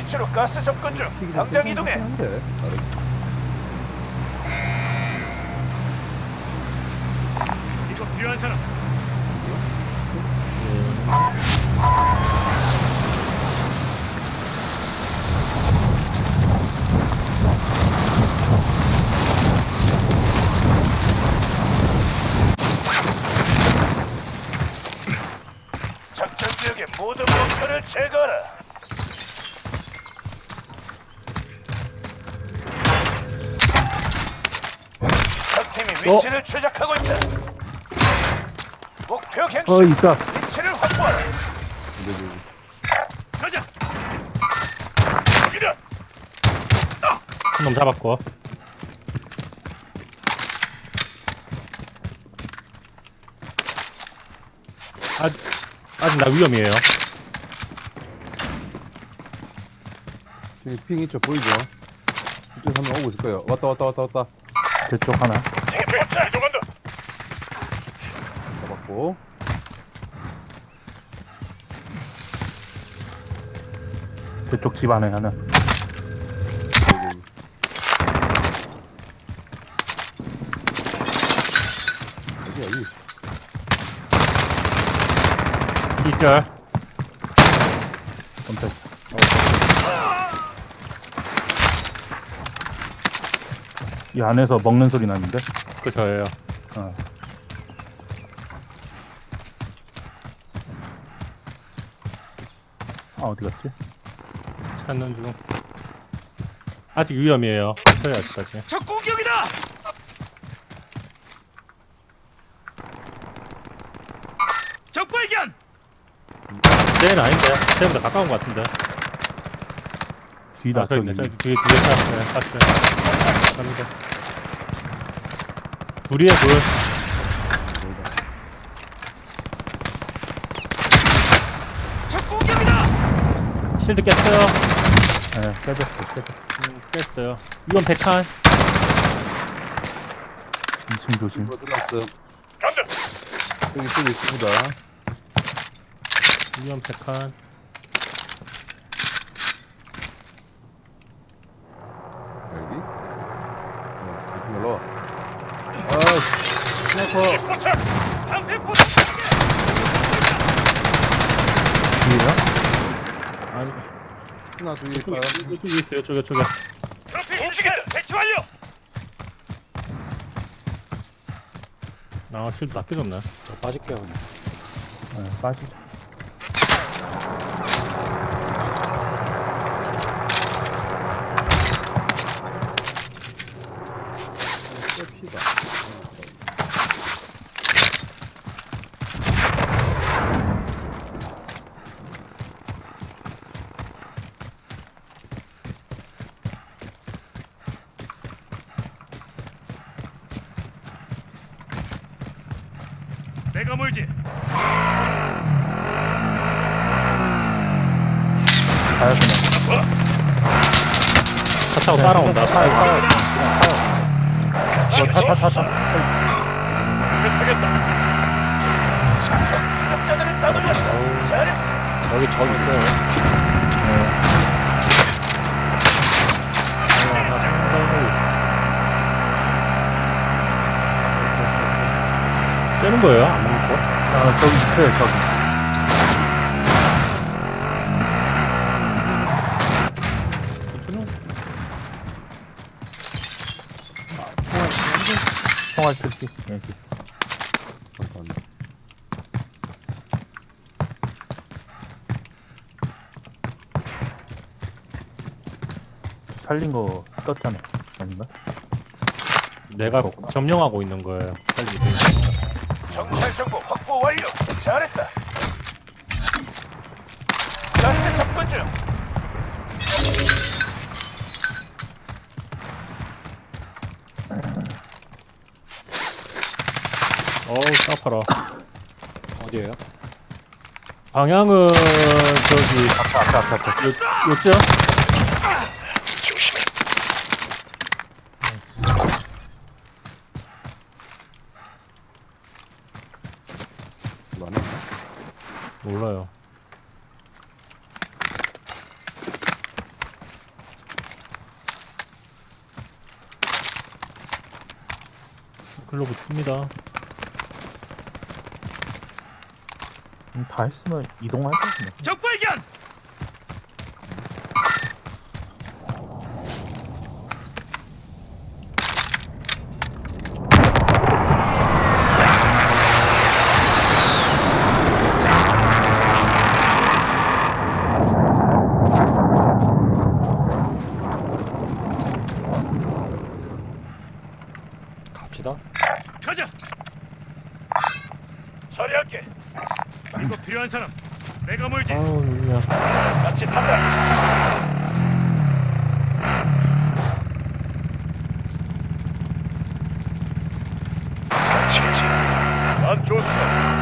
위치로 가스 접근 중 당장 이동해. 이거 필요한 사람. 작전 지역의 모든 목표를 제거하라 적팀이 위치를 추적하고 있다 목표 갱신 어, 있다. 위치를 확보하라 가자. 이런 한놈 잡았고 아직 아직 나 위험이에요 저기 핑 있죠, 보이죠? 이쪽 한명 오고 있을 거예요. 왔다, 왔다, 왔다, 왔다. 저쪽 하나 이동한다 잡았고. 저쪽 집 안에 하나. 여기, 여기. 기절 깜짝 이 안에서 먹는 소리 나는데? 그 저예요. 어. 아 어디 갔지? 찾는 중. 아직 위험이에요. 없어요 아직까지. 적 공격이다. 적 발견. 쟤는 아닌데. 쟤보다 가까운 것 같은데. 뒤다 저 있네. 저 뒤에 뒤에 탔어요 탔어요 갑니다 둘 적 공격이다. 실드 깼어요. 네 깨졌어 깨졌어 음, 깼어요. 이건 백탄 2층 조심. 이거 들어왔어. 간다! 여기, 저기 있습니다. 이건 백탄 여기. 어, 이렇게 올라와. 아, 스나이퍼. 포차 상태 포차 뒤에요? 아니 뒤에 이쪽에 있다. 이쪽에 있어요 저기 저기 트로피 움직인다 배치 완료! 아 실드 다 깨졌네. 빠질게요 그냥. 네, 빠지죠 피다. 내가 멀지. 가야 그냥 차 타요 타요 타타타타 못하겠다. 추적자들을 따돌렸다 잘했어 여기 적 있어요 떼는 거예요? 안 먹을 거? 아 저기 있어요 저기 총알 특기. 살린 거 떴잖아. 아닌가? 내가 점령하고 있는 거예요. 정찰 정보 확보 완료. 잘했다. 가스 접근 중 어우 까파라 어디에요? 방향은 저기 앞에 앞에 앞에 앞에 요, 요쯤? 뭐하나? 몰라요 글로 붙습니다 음, 다 했으면 이동할 거네. 적 발견. 갑시다. 가자. 처리할게. 이거 필요한 사람. 내가 몰지. 아우 야. 같이 탄다. 치치. 난 좋습니다.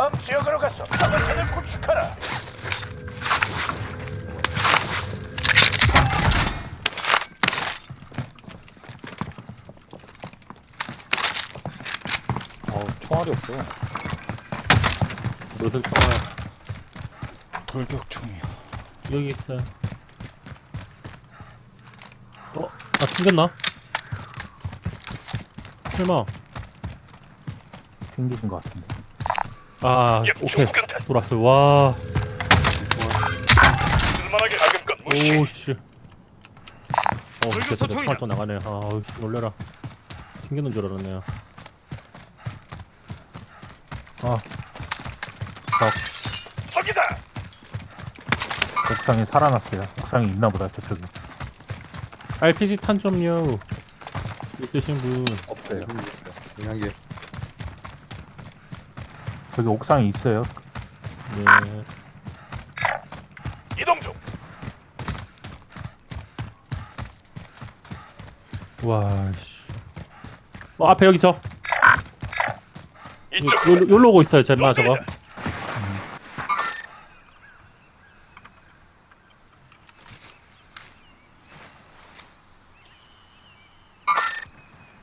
다음 지역으로 가서 방어선을 구축하라. 어우, 총알이 없어. 무슨 총알 돌격총이야. 여기 있어요. 어? 아 튕겼나? 설마 튕기신 것 같은데. 아 야, 오케이. 돌았어요 와 쓸만하게 무시. 오씨 어 소총이다. 총알 또 나가네 아우씨 놀래라 튕기는 줄 알았네요 아, 서기다. 옥상에 살아났어요. 옥상에 있나 보다, 저쪽에. RPG 탄 좀요 있으신 분 없어요. 그냥 게 저기 옥상에 있어요. 네. 이동 중. 와, 씨. 어, 앞에 여기 저. 이쪽. 요, 요, 요로 오고 있어요, 제마 저거. 놈들이다.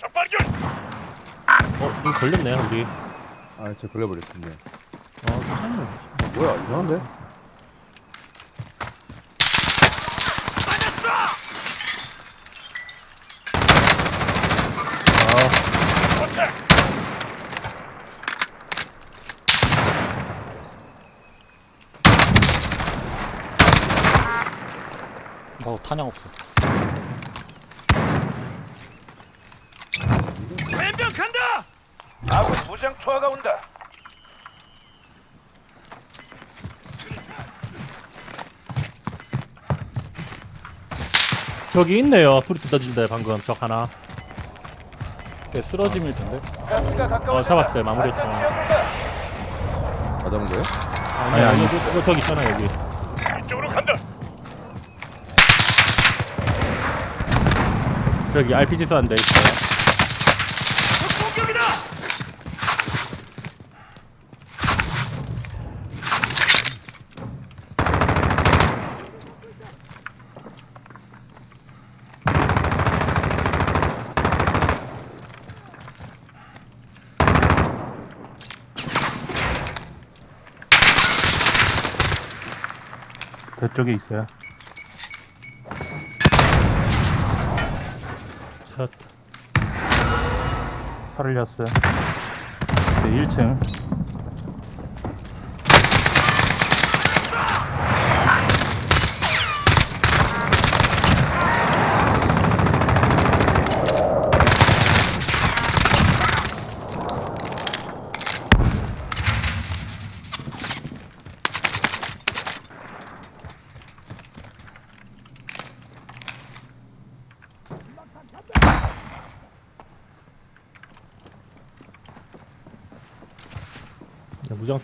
적발견. 어, 좀 걸렸네요, 우리. 아, 저 걸려버렸습니다. 아, 괜찮네. 뭐야, 이상한데? 맞았어. 도착. 나 탄약 없어. 왼병 간다. 아군 무장 투하가 온다. 저기 있네요. 소리 듣어진데 방금 적 하나. 네, 쓰러짐일 텐데. 가스가 가까워. 어, 잡았어요. 마무리했죠. 맞아본 거예요? 아니, 아니, 여기, 여기, 저기 있잖아, 여기. 이쪽으로 간다. 저기 RPG 쏘는데 있어요. 저쪽에 있어요. 자, 살렸어요. 네, 1층.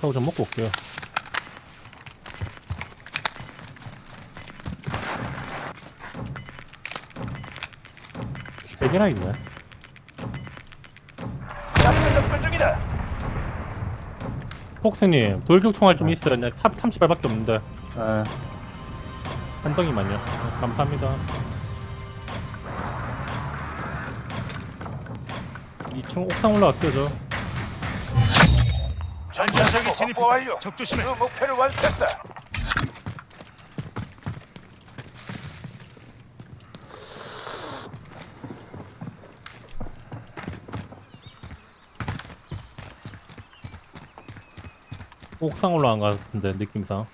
타고 좀 먹고 올게요. 세 개나 있네. 가스 접근 중이다. 폭스님 돌격 총알 좀 있어요. 네, 30발밖에 없는데 에, 한 덩이만요. 아, 감사합니다. 2층 옥상 올라갈게요 저. 전차적이 진입했다. 확보 완료. 적 조심해. 그 목표를 완수했다. 옥상 올라간 것 같은데 느낌상.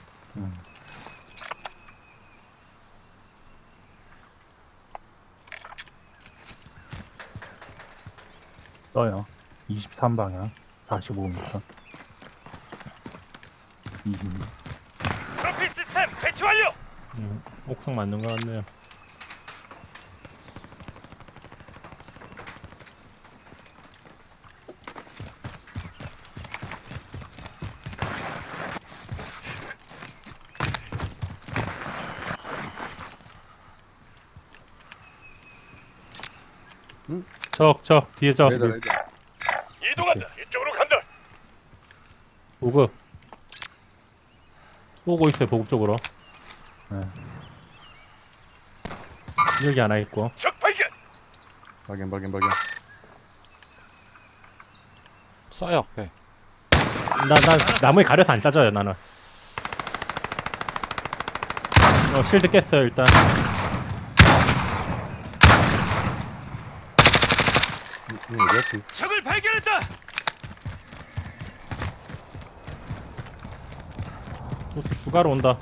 떠요. 23방향. 45m. 20. 프로필 시스템 배치 완료. 음, 옥상 맞는 것 같네요. 음? 적, 적, 뒤에 적. 레이더, 레이더. 이동한다. 이쪽으로 간다. 보급. 오고 있어요, 보급 쪽으로. 네. 여기 하나 있고. 적 발견. 발견, 발견, 발견. 쏴요 네. 나, 나, 나무에 가려서 안 짜져요, 나는. 어, 실드 깼어요, 일단. 이- 이거 어디였지? 적을 발견했다. 또 추가로 온다.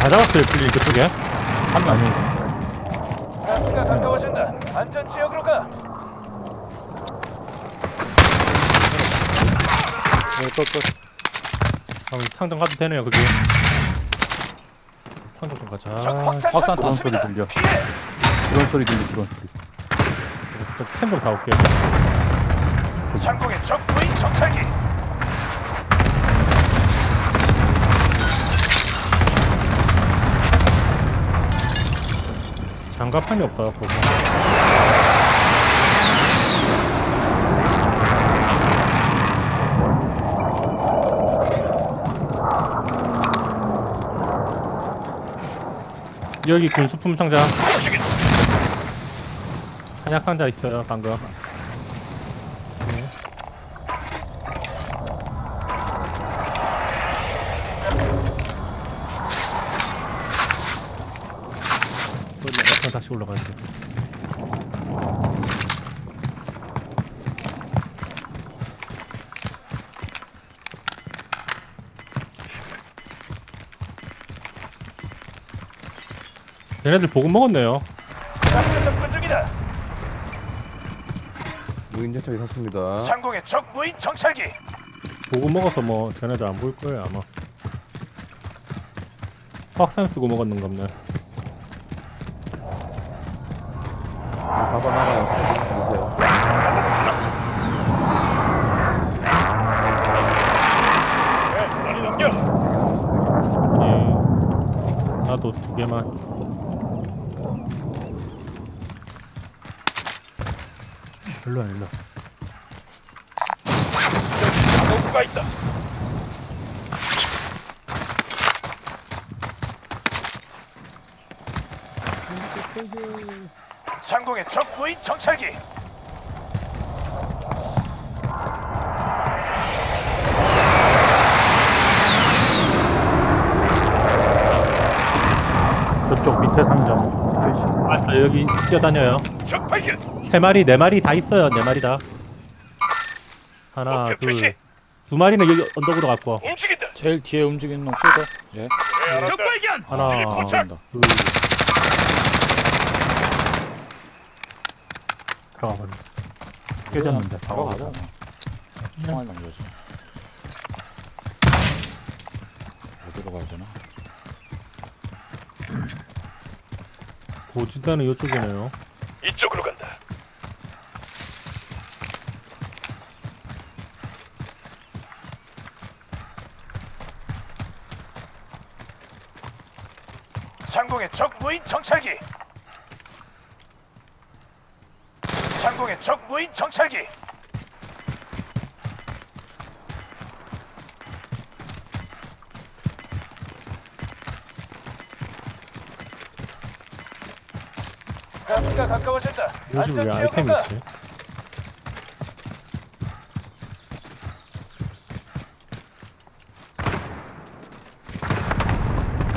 다 잡았어요, 플린 그쪽에. 한 아니, 가까워진다. 안전 지역으로 가. 네, 끝, 끝. 아, 상점 가도 되네요, 거기. 상점 좀 가자. 확산 탄 소리 들려. 피해. 드론 소리 들리, 드론 소리. 저템좀 사올게요. 상공의 적 무인 정찰기. 장갑판이 없어갖고. 여기 군수품 상자. 한약 상자 있어요, 방금. 네. 약간 다시 올라가야 돼. 쟤네들 보급 먹었네요. 가스 접근 중이다. 무인 정찰기 샀습니다. 상공의 적 무인 정찰기. 보급 먹어서 뭐 쟤네들 안 보일 거예요 아마. 확산 쓰고 먹었는 겁네. 가방 하나 주세요. 네, 빨리 넘겨. 예. 나도 두 개만. 일로 와, 일로. 와. 가동수가 있다. 상공의 적 무인 정찰기. 아, 여기 뛰어다녀요. 적 발견. 세 마리, 네 마리 다 있어요. 네 마리 다. 하나, 목표 둘, 표시. 두 마리는 여기 언덕으로 갖고. 움직인다. 제일 뒤에 움직이는 놈 쏘죠? 예. 네, 적 알았다. 발견. 하나, 감사합니다. 둘. 들어가 버려. 깨졌는데 바로 가자. 총알 남겨줘. 어디로 가야 되나? 고지대는 이쪽이네요. 이쪽으로 간다. 상공의 적 무인 정찰기. 상공의 적 무인 정찰기. 가스가 가까워진다. 요즘 왜 안전 아이템이 지역으로 가. 있지?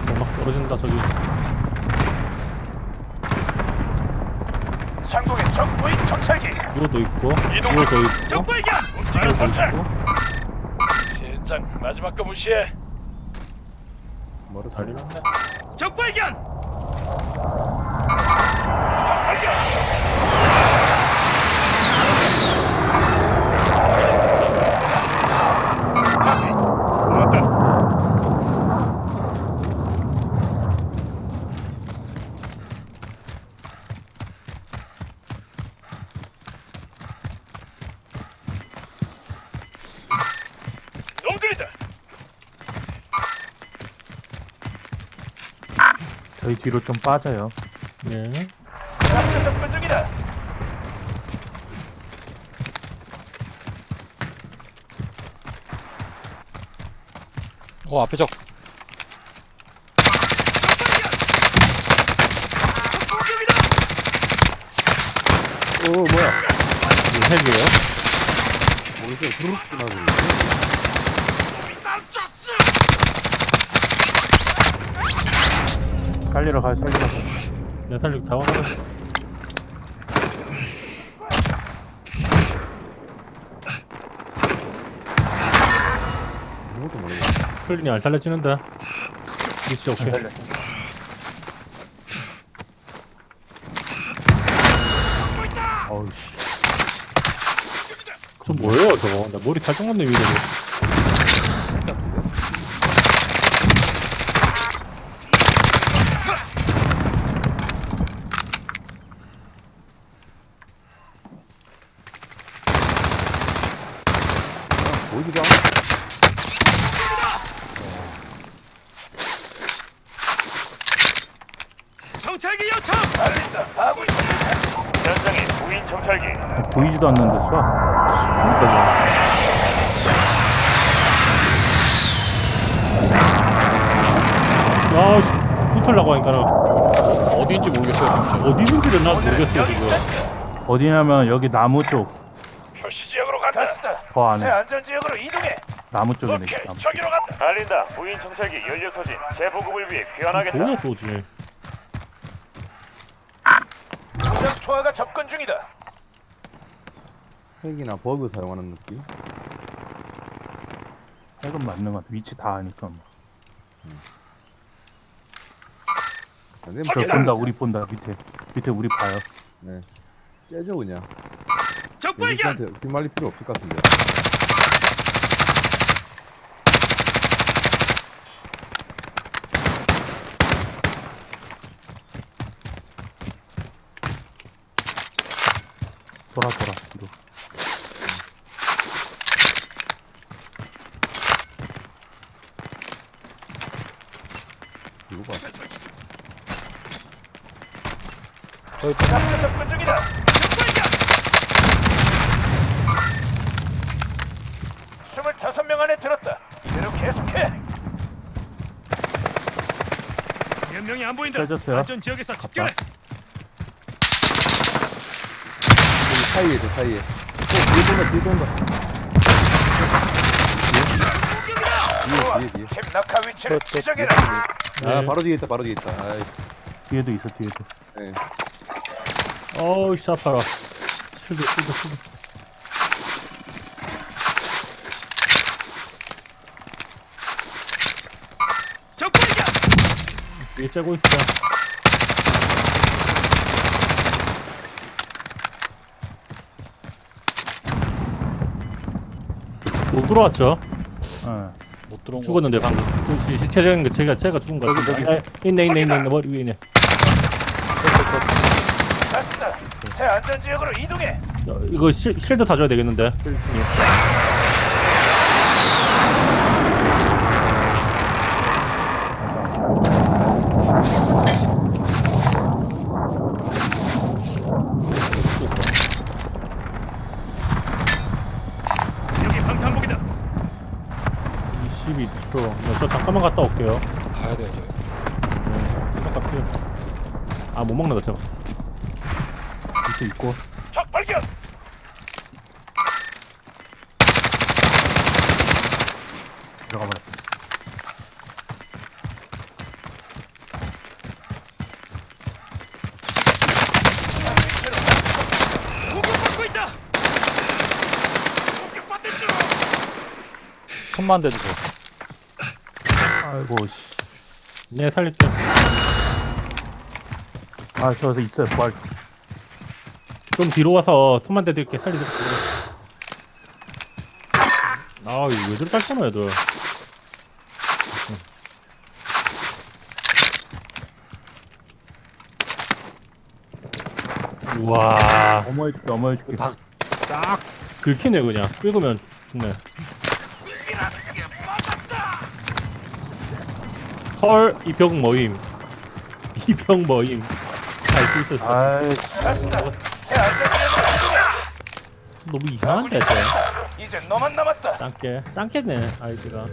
어, 막 떨어진다 저기. 상공의 적 무인 정찰기. 이거도 있고. 이거도 있고, 적 발견. 도착. 있고. 진짜 마지막 거 무시해. 살리 났네. 적 발견. 저희 뒤로 좀 빠져요 네. 가스 접근 중이다. 어 앞에 적. 오 뭐야 이거 핵이에요? 어디서 후루룩 지나고 살리러 가요 살리러 가요 내 살리고 다 와가라. 아무것도 모르겠어 클린이 안 살려지는데. 미치 오케이. 어우씨 저 뭐예요 저거? 나 머리 탈정 없네 위로. 보이지도 않아 정찰기 요청. 달린다. 아군 현장에 무인 정찰기. 보이지도 않는데 쏴 아씨 붙으려고 하니까 나 어디인지 모르겠어요. 진짜. 어디 있는지를 난 모르겠어 여기 지금. 어디냐면 여기 나무 쪽 표시 지역으로 간다. 더 안에. 새 안전 지역으로 이동해. 나무 쪽이네 오케이. 나무. 저기로 간다. 달린다. 무인 정찰기 연료 소진 재보급을 위해 귀환하겠다. 뭐야 소지? 무장 투하가 접근 중이다. 핵이나 버그 사용하는 느낌? 핵은 맞는 것 같아. 위치 다 아니까 뭐. 근데 저뭐 본다 우리 본다. 밑에. 밑에 우리 봐요. 네. 째죠 그냥. 적 발견. 여기한테 뒷말릴 필요 없을 것 같은데. 돌아 돌아 뒤로 저기 가스 접근 중이다. 스물다섯 명 안에 들었다. 이대로 계속해. 몇 명이 안 보인다. 안전 지역에서 집결해. 여기 사이에 저 사이에 어 뒤에 돈다 뒤에 돈다 뒤에 뒤에 뒤에 팀 낙하 위치를 지정해라. 아 네. 바로 뒤에 있다 바로 뒤에 있다 아이 뒤에도 있어 뒤에도 네. 어우 씨 아파라. 실드 실드 실드 적발이야. 위에 째고 있어 못 들어왔죠? 어. 못 들어온 거. 죽었는데 방금 저 시- 시체적인 거 제가 제가 죽은 거 같은데 아, 있네 있네 있네 있네 머리 위에 있네 가스다. 새 안전 지역으로 이동해. 어, 이거 실, 실드 다 줘야 되겠는데 여기 방탄복이다. 22초 네, 저 잠깐만 갔다 올게요 가야. 저희. 잠깐 필요 아못 먹는다 저거 손만 대주세요. 아이고, 씨. 네 살릴게 아, 저서 있어요. 부활. 좀 뒤로 와서 손만 대드릴게 살리드릴게 아 이거 왜 저렇게 잘 애들 우와 어머해 줄게, 어머해 줄게. 다- 딱 긁히네 그냥 긁으면 죽네 헐 이병 모임 이병 모임 잘수 있었어 아이. 너무 이상한데 쟤 이제 너만 남았다. 짱깨 짱깨네 아이디가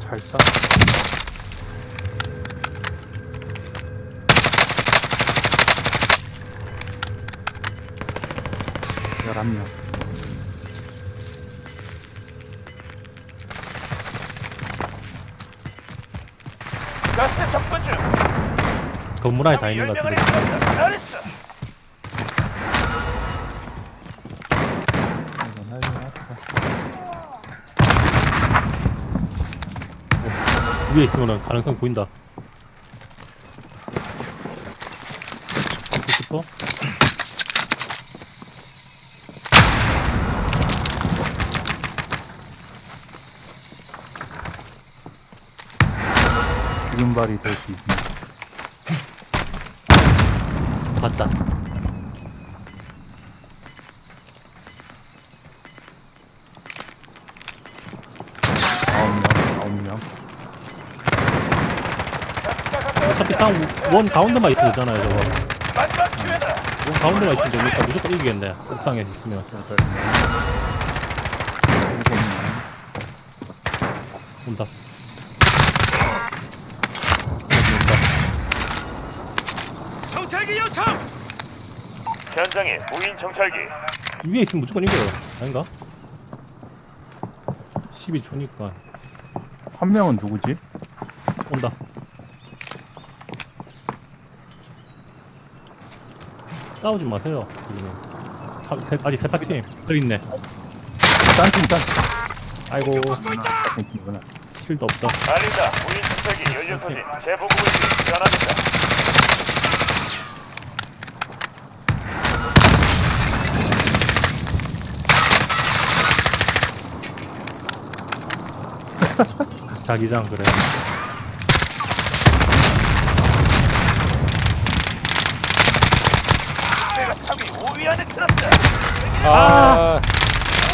잘 싸. 열한 명. 가스 접근 중. 건물 안에 다 있는 것 같은데. 잘했어. 이거 난리 났다. 위에 있으면 가능성 보인다 싶어? 죽음발이 될 수 있는. 봤다 아홉 명, 아홉 명. 어차피 딱원 가운데만 있으면 되잖아요 저거 마지막 기회다. 원 가운데만 있으면 되니까 무조건 이기겠네 옥상에 있으면 명. 일곱 명. 온다 정찰기 요청. 현장에 무인 정찰기. 위에 있으면 무조건 이겨요 아닌가? 12초니까 한 명은 누구지? 온다 싸우지 마세요 지금은 사- 세- 아직 세탁팀 더 있네 딴팀, 딴 아이고 팀이구나. 실드 없다 알린다. 무인 정찰기 연료 소진. 재보급을 위해 전환한다. 자기장 그래 내가 3위 5위 안에 들었다. 아,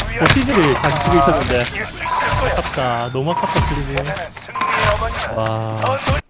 우위를 보티즈를 다시 두고 있었는데. 아깝다 너무 아깝다 나는 승리의. 와더